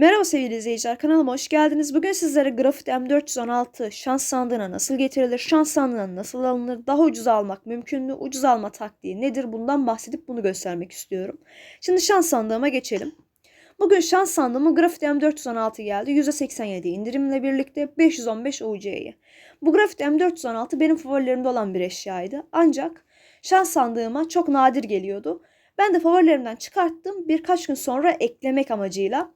Merhaba sevgili izleyiciler kanalıma hoş geldiniz. Bugün sizlere Grafit M416 şans sandığına nasıl getirilir, şans sandığına nasıl alınır, daha ucuz almak mümkün mü, ucuz alma taktiği nedir bundan bahsedip bunu göstermek istiyorum. Şimdi şans sandığıma geçelim. Bugün şans sandığıma Grafit M416 geldi. %87 indirimle birlikte 515 UC'ye. Bu Grafit M416 benim favorilerimde olan bir eşyaydı. Ancak şans sandığıma çok nadir geliyordu. Ben de favorilerimden çıkarttım birkaç gün sonra eklemek amacıyla.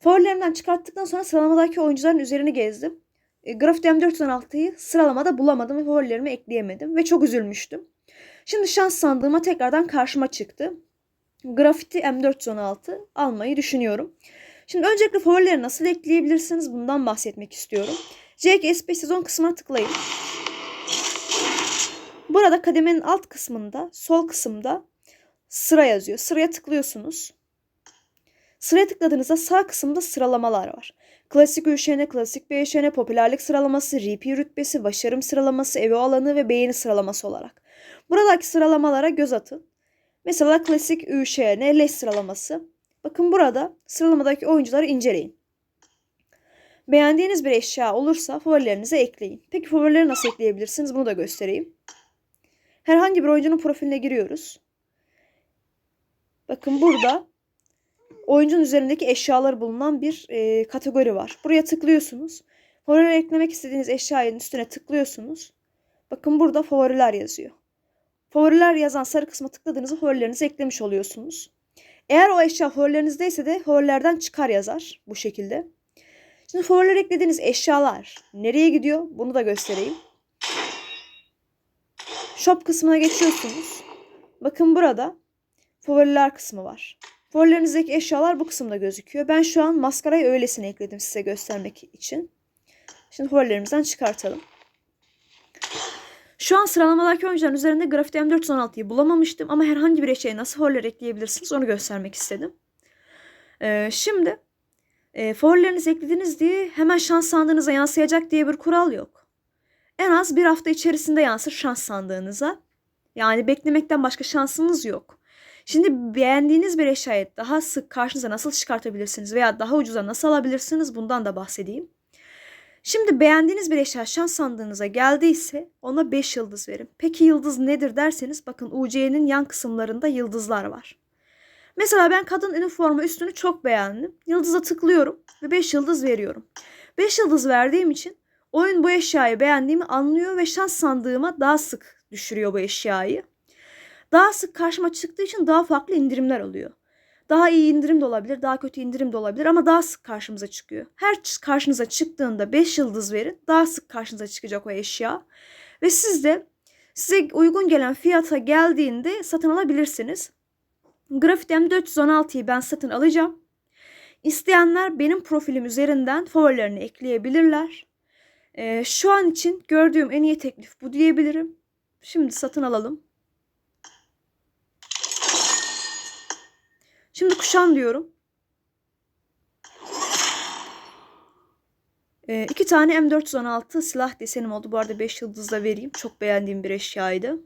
Favorilerimden çıkarttıktan sonra sıralamadaki oyuncuların üzerini gezdim. E, Grafiti M416'yı sıralamada bulamadım ve favorilerime ekleyemedim ve çok üzülmüştüm. Şimdi şans sandığıma tekrardan karşıma çıktı. Grafiti M416 almayı düşünüyorum. Şimdi öncelikle favorileri nasıl ekleyebilirsiniz bundan bahsetmek istiyorum. CK S5 sezon kısmına tıklayın. Burada kademenin alt kısmında, sol kısımda sıra yazıyor. Sıraya tıklıyorsunuz. Sıraya tıkladığınızda sağ kısımda sıralamalar var. Klasik üşene, klasik beğenişene, popülerlik sıralaması, RP rütbesi, başarım sıralaması, evi alanı ve beğeni sıralaması olarak. Buradaki sıralamalara göz atın. Mesela klasik üşene, leş sıralaması. Bakın burada sıralamadaki oyuncuları inceleyin. Beğendiğiniz bir eşya olursa favorilerinize ekleyin. Peki favorileri nasıl ekleyebilirsiniz bunu da göstereyim. Herhangi bir oyuncunun profiline giriyoruz. Bakın burada oyuncunun üzerindeki eşyalar bulunan bir e, kategori var. Buraya tıklıyorsunuz. Favorilere eklemek istediğiniz eşyanın üstüne tıklıyorsunuz. Bakın burada favoriler yazıyor. Favoriler yazan sarı kısma tıkladığınızda favorilerinizi eklemiş oluyorsunuz. Eğer o eşya favorilerinizdeyse de favorilerden çıkar yazar bu şekilde. Şimdi favoriler eklediğiniz eşyalar nereye gidiyor? Bunu da göstereyim. Shop kısmına geçiyorsunuz. Bakın burada favoriler kısmı var. Favorilerinizdeki eşyalar bu kısımda gözüküyor. Ben şu an maskarayı öylesine ekledim size göstermek için. Şimdi favorilerimizden çıkartalım. Şu an sıralamadaki oyuncuların üzerinde Grafiti M416'yı bulamamıştım ama herhangi bir eşyaya nasıl favoriler ekleyebilirsiniz onu göstermek istedim. Ee, şimdi e, favorilerinizi eklediniz diye hemen şans sandığınıza yansıyacak diye bir kural yok. En az bir hafta içerisinde yansır şans sandığınıza. Yani beklemekten başka şansınız yok. Şimdi beğendiğiniz bir eşyayı daha sık karşınıza nasıl çıkartabilirsiniz veya daha ucuza nasıl alabilirsiniz bundan da bahsedeyim. Şimdi beğendiğiniz bir eşya şans sandığınıza geldiyse ona 5 yıldız verin. Peki yıldız nedir derseniz bakın UC'nin yan kısımlarında yıldızlar var. Mesela ben kadın üniforma üstünü çok beğendim. Yıldıza tıklıyorum ve 5 yıldız veriyorum. 5 yıldız verdiğim için oyun bu eşyayı beğendiğimi anlıyor ve şans sandığıma daha sık düşürüyor bu eşyayı. Daha sık karşıma çıktığı için daha farklı indirimler oluyor. Daha iyi indirim de olabilir, daha kötü indirim de olabilir ama daha sık karşımıza çıkıyor. Her karşınıza çıktığında 5 yıldız verin. Daha sık karşınıza çıkacak o eşya. Ve siz de size uygun gelen fiyata geldiğinde satın alabilirsiniz. Grafit M416'yı ben satın alacağım. İsteyenler benim profilim üzerinden favorilerini ekleyebilirler. Ee, şu an için gördüğüm en iyi teklif bu diyebilirim. Şimdi satın alalım. Şimdi kuşan diyorum. Ee, iki tane M416 silah desenim oldu. Bu arada 5 yıldızla vereyim. Çok beğendiğim bir eşyaydı.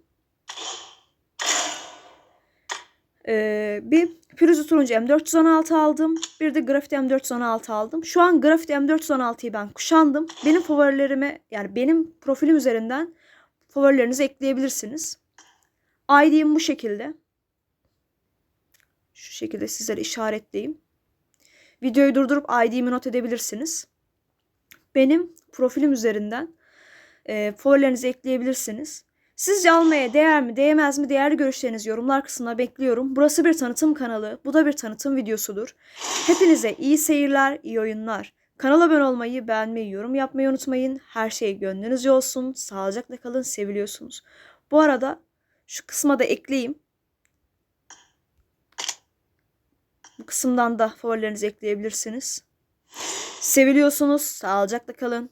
Ee, bir pürüzlü turuncu M416 aldım. Bir de grafiti M416 aldım. Şu an grafiti M416'yı ben kuşandım. Benim favorilerime yani benim profilim üzerinden favorilerinizi ekleyebilirsiniz. ID'm bu şekilde. Şu şekilde sizlere işaretleyeyim. Videoyu durdurup ID'mi not edebilirsiniz. Benim profilim üzerinden e, favorilerinizi ekleyebilirsiniz. Sizce almaya değer mi, değmez mi? Değerli görüşlerinizi yorumlar kısmına bekliyorum. Burası bir tanıtım kanalı. Bu da bir tanıtım videosudur. Hepinize iyi seyirler, iyi oyunlar. Kanala abone olmayı, beğenmeyi, yorum yapmayı unutmayın. Her şey gönlünüzce olsun. Sağlıcakla kalın, seviliyorsunuz. Bu arada şu kısma da ekleyeyim. Bu kısımdan da favorilerinizi ekleyebilirsiniz. Seviliyorsunuz. Sağlıcakla kalın.